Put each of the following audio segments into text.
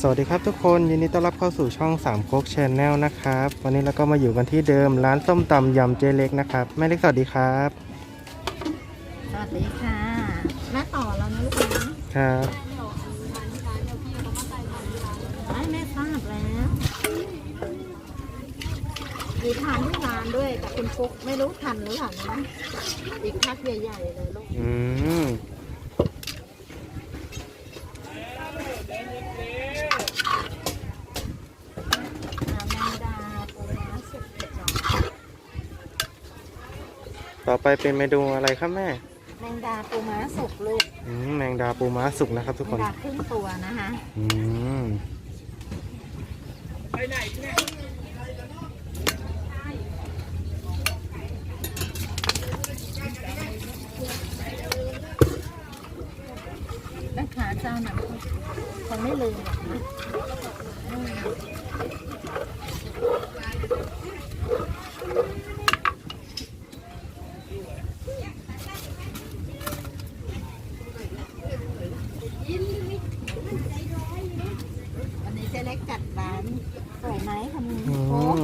สวัสดีครับทุกคนยินดีต้อนรับเข้าสู่ช่องสามก๊กชแนลนะครับ วันนี้เราก็มาอยู่กันที่เดิมร้านส้มตำยำเจเล็กนะครับ แม่เล็กสวัสดีครับ สวัสดีค่ะแม่ต่อแล้วนะลูกนะครับไม่แม่ทราบแล้วมีทานที่ร้านด้วยแต่คุณฟุกไม่รู้ทันหรือเปล่านะอีกพักใหญ่ๆเลยลูกอืม อ่าแมงดาปูม้าสุกเผ็ดร้อน ต่อไปเป็นเมนูอะไรครับแม่ แมงดาปูม้าสุกลูกอืมแมงดาปูม้าสุกนะครับ ทุกแมคงน ดาครึ่งตัวนะคะอืมแม่ค้าเจ้านั้นคงไม่ลืมหรอกนะอืมวันนี้เจ๊เล็กจัดร้านสวยไหมคุณ อื โค้ก ม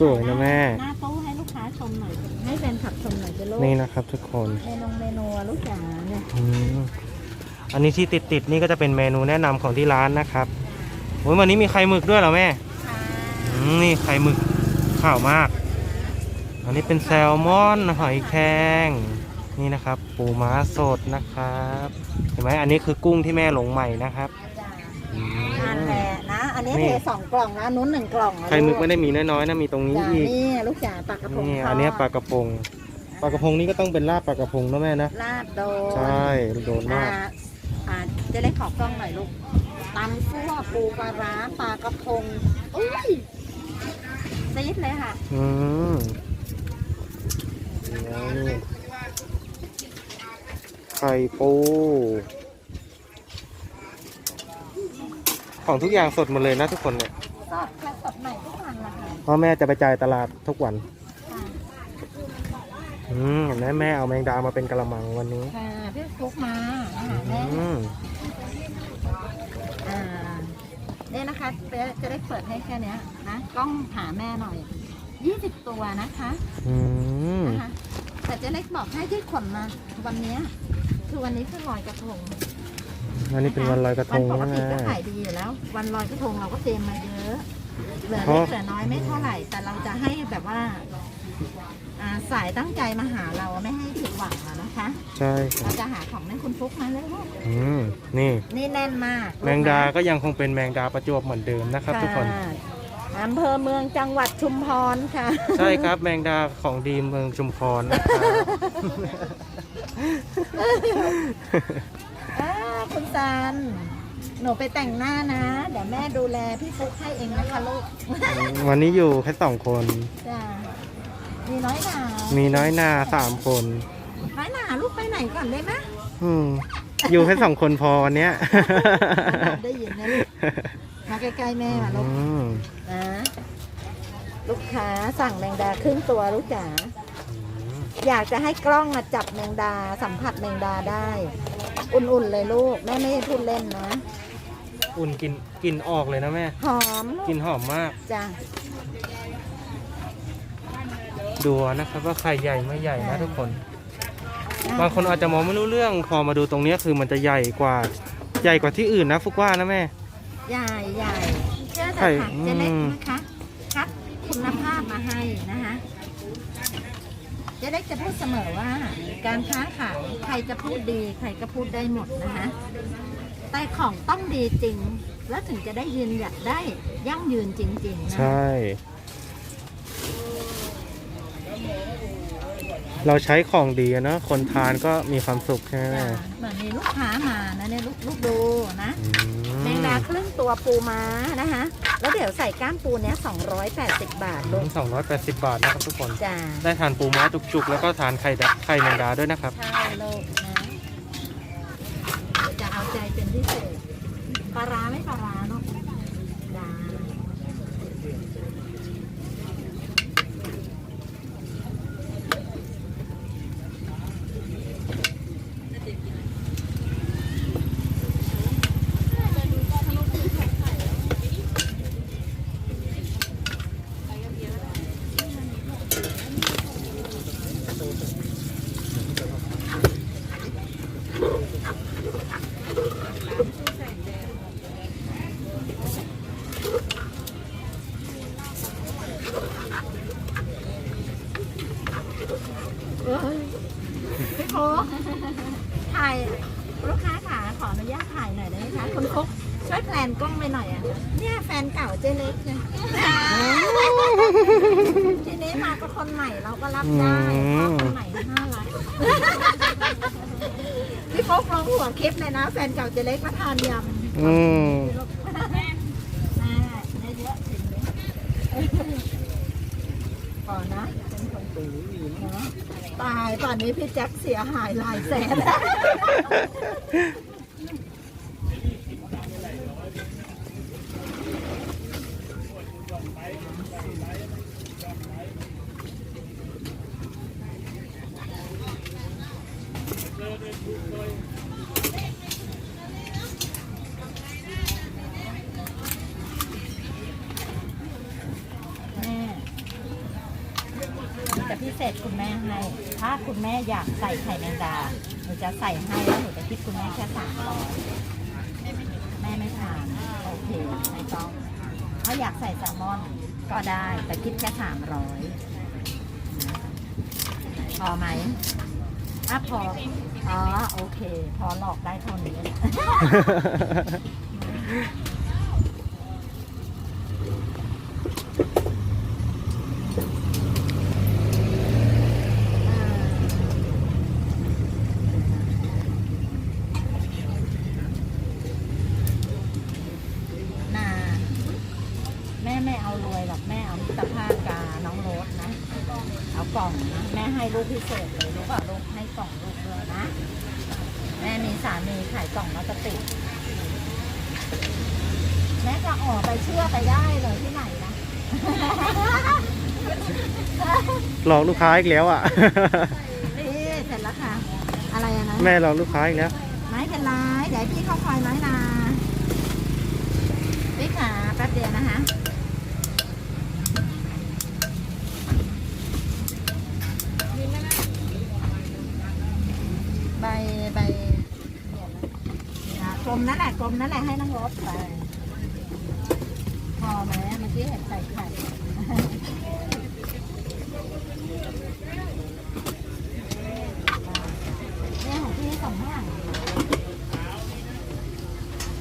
สวยนะแม่ หน้าตู้ให้ลูกค้าชมหน่อยให้แฟนคลับชมหน่อยจะลูกนี่นะครับทุกคนเมนูเมนูอะลูกจ๋าเนี่ยอืมอันนี้ที่ติดติดๆนี่ก็จะเป็นเมนูแนะนำของที่ร้านนะครับโอ้ยวันนี้มีไข่หมึกด้วยเหรอแม่ค่ะอืมนี่ไข่หมึกข่าวมาก อันนี้เป็นแซลมอนหอยแครงนี่นะครับ ปูม้าสดนะครับเห็นไหมอันนี้คือกุ้งที่แม่ลงใหม่นะครับจ้า อืม ทานแหละ นะอันนี้นี่ เทสองกล่องนะอันนู้นหนึ่งกล่องนะไข่หมึกลูไม่ได้มีน้อยๆนะมีตรงนี้จ้าอีกนี่ลูกจ๋าปลากระพงนี่ทดอันเนี้ยปลากระพงปลากระพงนี่ก็ต้องเป็นลาบปลากระพงนะแม่นะลาดโดนใช่โดนอ่ามากอ่าเจะได้ขอกล้องหน่อยลูกตำซั่วปูปลาร้าปลากระพงอุ้ยซีดเลยค่ะ อืมแล้วนี่ไข่ปู ของทุกอย่างสดหมดเลยนะทุกคนเนี่ยสดค่ะสดใหม่ทุกวันละค่ะเพราะแม่จะไปจ่ายตลาดทุกวันค่ะอืมเห็นไหมแม่เอาแมงดามาเป็นกระมังวันนี้ ค่ะพี่ฟุกมาอาหารแม่อืมอ่าเนี่ยนะคะเจ๊จะได้เปิดให้แค่เนี้ยนะกล้องหาแม่หน่อยยี่สิบตัวนะคะอืมนะคะแต่เจ๊เล็กบอกให้ที่ขนมาวันเนี้ยคือวันนี้คือลอยกระทง วันนี้เป็นวันลอยกระทงวันปกนะติแม่ก็ขายดีอยู่แล้ว วันลอยกระทงเราก็เตรียมมาเยอะ เหลือเพเล็กราะเหลือน้อยไม่เท่าไหร่ แต่เราจะให้แบบว่าอ่าสายตั้งใจมาหาเราไม่ให้ผิดหวังอะนะคะ ใช่ครัเราบจะหาของให้คุณฟุกมาเลยลูกอืมนี่ นี่แน่นมากแมงดาก็ยังคงเป็นแมงดาประจวบเหมือนเดิมนะครับทุกคนะอำเภอเมืองจังหวัดชุมพรค่ะใช่ครับแมงดาของดีเมืองชุมพรนะครับอ่า คุณซัน หนูไปแต่งหน้านะ เดี๋ยวแม่ดูแลพี่ฟุกให้เองนะคะลูกวันนี้อยู่แค่สองคน จ้ามีน้อยหนามีน้อยหนาสามคน น้อยหนาลูกไปไหนก่อนได้ไหมอืมอยู่แค่สองคนพอวันเนี้ยได้ยินนะลูกมาใกล้ๆแม่มาลูกอืมนะลูกค้าสั่งแมงดาครึ่งตัวลูกจ๋าอยากจะให้กล้องมาจับแมงดาสัมผัสแมงดาได้ อุ่นๆเลยลูก แม่ไม่ได้พูดเล่นนะ อุ่นกินกินออกเลยนะแม่หอมลูกิกนหอมมาก จ้าดูนะครับว่าไข่ใหญ่ไม่ใหญ่นะทุกคน บางคนอาจจะมองไม่รู้เรื่อง พอมาดูตรงเนี้ยคือมันจะใหญ่กว่าใหญ่กว่าที่อื่นนะฟุกว่านะแม่ ใหญ่ใหญ่เชื่อไข่แต่ค่ะเจะเล็กอืมนะคะ คัดคุณภาพมาให้นะคะ เจะเล็กจะพูดเสมอว่า การค้าขายใครจะพูดดีใครก็พูดได้หมดนะคะแต่ของต้องดีจริง แล้วถึงจะได้ยืนหยัดได้ยั่งยืนจริงๆนะ ใช่ เราใช้ของดีอะเนอะคนทานก็มีความสุขใช่ไหมจ้ะแม่เหมือนมีลูกค้ามานะเนี่ยลูกลูกดูนะอืแมงดาครึ่งตัวปูม้านะคะแล้วเดี๋ยวใส่ก้ามปูเนี้ย280 บาทลูกสองร้อยแปดสิบบาทนะครับทุกคน จ้าได้ทานปูม้าจุกๆ แล้วก็ทานไข่ดะไข่แมงดาด้วยนะครับ ใช่ลูกนะจะเอาใจเป็นพิเศษปลาร้าไม่ปลาร้าเน ลูกค้าค่ะขออนุญาตถ่ายหน่อยได้ไหมคะคุณคุกช่วยแปลนกล้องไปหน่อยอะเนี่ยแฟนเก่าเจเล็กเนี่ยเจเนี้มาก็บคนใหม่เราก็รับได้เพรคนใหม่น่ารักพี่โกรอลงหัวคลิปเลยนะ แฟนเก่าเจเล็กมาทานยำอืมได้เยอะจริอนะเป็นคนตุ๋ย ตายตอนนี้พี่แจ็คเสียหายหลายแสนแให้ถ้าคุณแม่อยากใส่ไข่แมงดาหนูจะใส่ให้แล้วหนูจะคิดคุณแม่แค่สามร้อยแม่ไม่ทานโอเคไม่ต้องถ้าอยากใส่แซลมอนก็ได้ แต่คิดแค่สามร้อยพอไหมถ้าพออ๋อโอเค พอหลอกได้เท่านี้า แม่ไม่เอารวยหรอกแม่เอามิตรภาพกาน้องโรสนะ เอากล่องนะแม่ให้ลูกพิเศษเลยรู้ป่ะลูกให้กล่องลูกด้วยนะ แม่มีสามีขายกล่องพลาสติกแม่จะออกไปเชื่อไปได้เลยที่ไหนนะ หลอกลูกค้าอีกแล้วอะ นี่เสร็จแล้วค่ะ อะไรอะนะแม่หลอกลูกค้าอีกแล้ว ไม่เป็นไรเดี๋ยวพี่เข้าคอยน้อยนาพี่ขาแป๊บเดียวนะคะ ใบใบอ่ากล มนั่นแหละกลมนั่นแหละให้นั่งรถไปพอไหมเมื่อกี้เห็นใส่ไข่เนี่ยของพี่สองอย่าง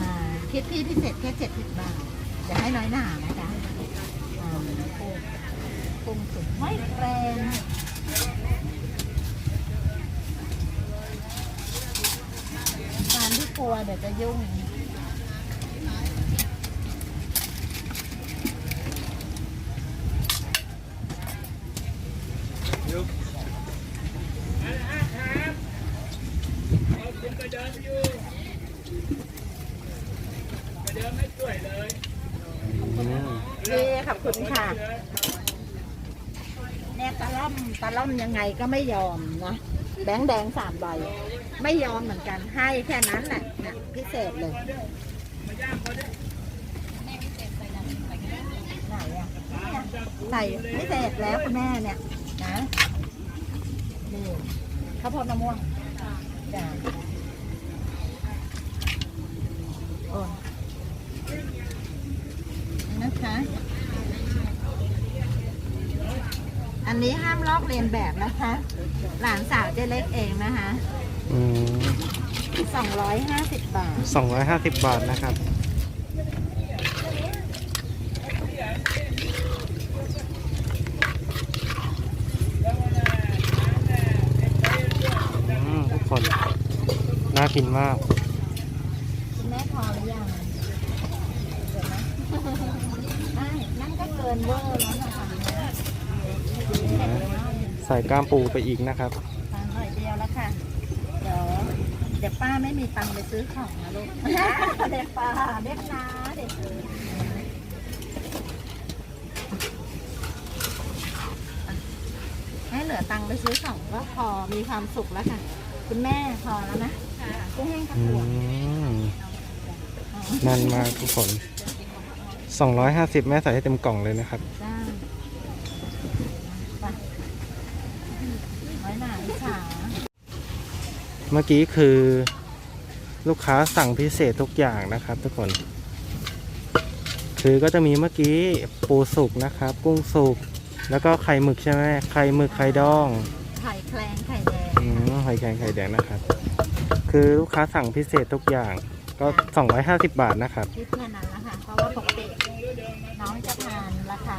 อ่าคิดพี่พิเศษแค่เจ็ดสิบบาทจะให้น้อยหนานะจ๊ะอ่ากุ้งกุ้งสุดไม่แปลง การที่กลัวเดี๋ยวจะยุ่งอืมดีขอบคุณค่ะเนี่ยตะล่อมตะล่อมยังไงก็ไม่ยอมนะแบงค์แดงสามใบ ไม่ยอมเหมือนกัน ให้แค่นั้นแหละนะพิเศษเลยไหนอะเนี่ยใส่พิเศษแล้วคุณแม่เนี่ยนะนี่ข้าวโพดมะม่วงจ้ะโอ้นะคะอันนี้ห้ามลอกเลียนแบบนะคะ หลานสาวเจ๊เล็กเองนะคะ อืม250บาท สองร้อยห้าสิบบาทนะครับ อืมทุกคน น่ากินมาก คุณแม่พอหรือยังเดี๋ยวนะไม่นั่นก็เกินเวอร์แล้วนะคะ ใส่กล้ามปูไปอีกนะครับ ตังค์หน่อยเดียวแล้วค่ะ เดี๋ยว เดี๋ยวป้าไม่มีตังค์ไปซื้อของนะลูก เด็กป้าเด็กนาเด็กให้เหลือตังค์ไปซื้อของก็พอมีความสุขแล้วค่ะ คุณแม่พอแล้วนะกุ้งแห้งกระอืปุกมนั่นมากทุกคนสองร้อยห้าสิบแม่ใส่ให้เต็มกล่องเลยนะครับ จ้าไปไว้หนาอิจฉา เมื่อกี้คือลูกค้าสั่งพิเศษทุกอย่างนะครับ ทุกคน คือก็จะมีเมื่อกี้ปูสุกนะครับ กุ้งสุกแล้วก็ไข่หมึกใช่ไหมไข่หมึกไข่ดองไข่แคลงไข่แดงอืมไข่แข็งไข่แดงนะครับ คือลูกค้าสั่งพิเศษทุกอย่างกก็ 250 บาทนะครับคิดแค่นั้นละค่ะเพราะว่าปกติน้องจะทานราคา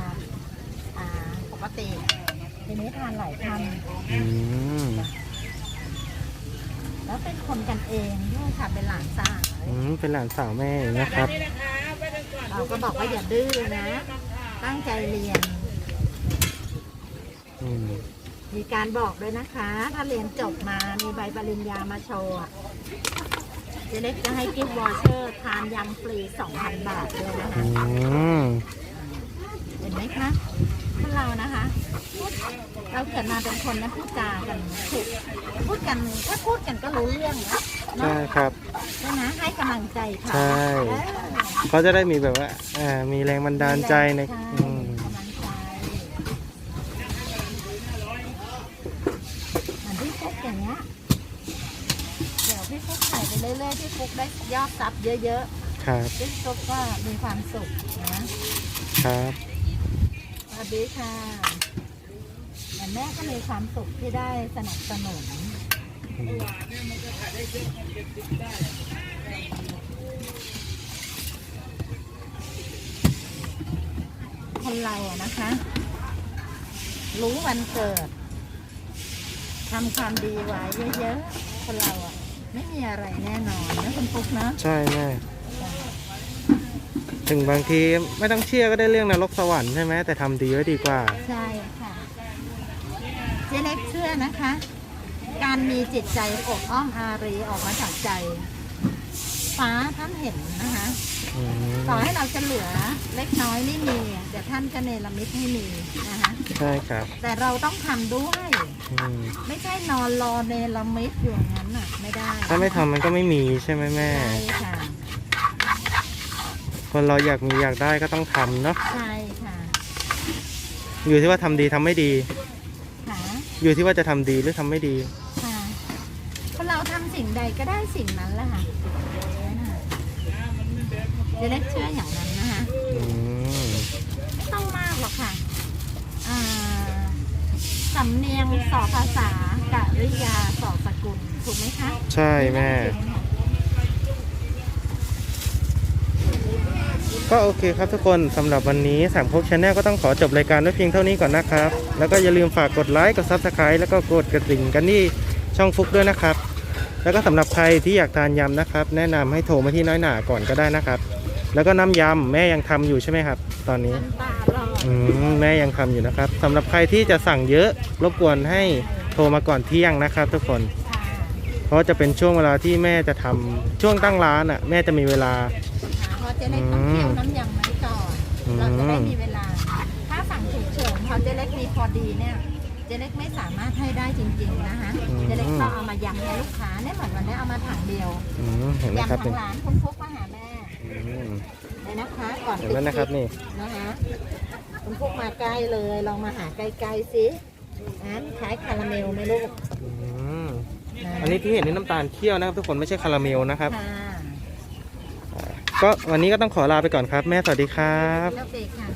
อ่าปกติทีนี้ทานหลายคอืมำ แล้วเป็นคนกันเองด้วยค่ะเป็นหลานสาวอืมเป็นหลานสาวแม่อย่างเงี้ยครับ เราก็บอกว่าอย่าดื้อนะ ตั้งใจเรียน อืมมีการบอกด้วยนะคะ ถ้าเรียนจบมามีใบปริญญามาโชว์อะเจเล็กจะให้กิฟต์วอเชอร์ทานยำฟรี 2,000 บาทด้วยนะคะ อืมเห็นไหมคะ คนเรานะคะเราเกิดมาเป็นคนนะพูดจากันถูกพูดกันถ้าพูดกันก็รู้เรื่องนะใช่เนาะครับ ใช่ไหมให้กำลังใจเขาใช่ เออเขาจะได้มีแบบว่าอ่ามีแรงบันดาลใจในช่อืมกำลังใจเหมือนพี่ฟุกอย่างเงี้ยเดี๋ยวพี่ฟุกถ่ายไปเรื่อยๆพี่ฟุกได้ยอดซับเยอะครับๆพี่ฟุกก็มีความสุขนะครับ สวัสดีค่ะแต่แม่ก็มีความสุขที่ได้สนับสนุนอืมคนเราอะนะคะ รู้วันเกิดทำความดีไว้เยอะๆ คนเราอะไม่มีอะไรแน่นอนนะคุณปุ๊กเนาะใช่แม่ ถึงบางทีไม่ต้องเชื่อก็ได้เรื่องนรกสวรรค์ใช่ไหมแต่ทำดีไว้ดีกว่า ใช่ค่ะ เจเล็กเชื่อนะคะ การมีจิตใจอบอ้อมอารีออกมาจากใจ ฟ้าท่านเห็นนะคะ อืมต่อให้เราจะเหลือเล็กน้อยไม่มีอะเดี๋ยวท่านจะเนรมิตให้มีนะคะ ใช่ครับแต่เราต้องทำด้วย อืมไม่ใช่นอนรอเนรมิตอยู่อย่างนั้นน่ะ ไม่ได้ถ้าไม่ทำมันก็ไม่มีใช่ไหมแม่ ใช่ค่ะ คนเราอยากมีอยากได้ก็ต้องทำเนาะใช่ค่ะอยู่ที่ว่าทำดีทำไม่ดี ค่ะอยู่ที่ว่าจะทำดีหรือทำไม่ดี ค่ะคนเราทำสิ่งใดก็ได้สิ่งนั้นแหละค่ะจะได้เชื่ออย่างนั้นนะคะอืมไม่ต้องมากหรอกค่ะอ่าสำเนียงสอภาษากริยาสอสกุลถูกไหมคะ ใช่แม่ก็ โอเคครับทุกคนสำหรับวันนี้สามภพชาแนลก็ต้องขอจบรายการไว้เพียงเท่านี้ก่อนนะครับ แล้วก็อย่าลืมฝากกดไลค์กดซับสไครต์แล้วก็กดกระดิ่งกันที่ช่องฟุกด้วยนะครับ แล้วก็สำหรับใครที่อยากทานยำนะครับ แนะนำให้โทรมาที่น้อยหนาก่อนก็ได้นะครับ แล้วก็น้ำยำแม่ยังทำอยู่ใช่ไหมครับ ตอนนี้น้ำตาลอยอืมแม่ยังทำอยู่นะครับสำหรับใครที่จะสั่งเยอะรบกวนให้โทรมาก่อนเที่ยงนะครับ ทุกคนค่ะเพราะจะเป็นช่วงเวลาที่แม่จะทำช่วงตั้งร้านอะแม่จะมีเวลาพอเจ๊เล็กต้องเคี่ยวน้ำยำไว้ก่อนอืมเราจะได้มีเวลา ถ้าสั่งฉุกเฉินพอเจ๊เล็กมีพอดีเนี่ย เจ๊เล็กไม่สามารถให้ได้จริง ๆ นะคะ เจ๊เล็กต้องเอามายำให้ลูกค้าเนี่ยเหมือนวันนี้เอามาถังเดียวอืมเห็นไหมครับยำทั้นี่งร้านคุณฟุกมาหาแม่อืมเลยนะคะ ก่อนเห็นไหมนะครับนี่ นะคะคุณฟุกมาใกล้เลยลองมาหาใกล้ๆสิอันคล้ายคาราเมลไหมลูกอืมนะอันนี้ที่เห็นนี่น้ำตาลเคี่ยวนะครับ ทุกคนไม่ใช่คาราเมลนะครับ ค่ะ ก็วันนี้ก็ต้องขอลาไปก่อนครับ แม่สวัสดีครับเลือกเด็กค่ะ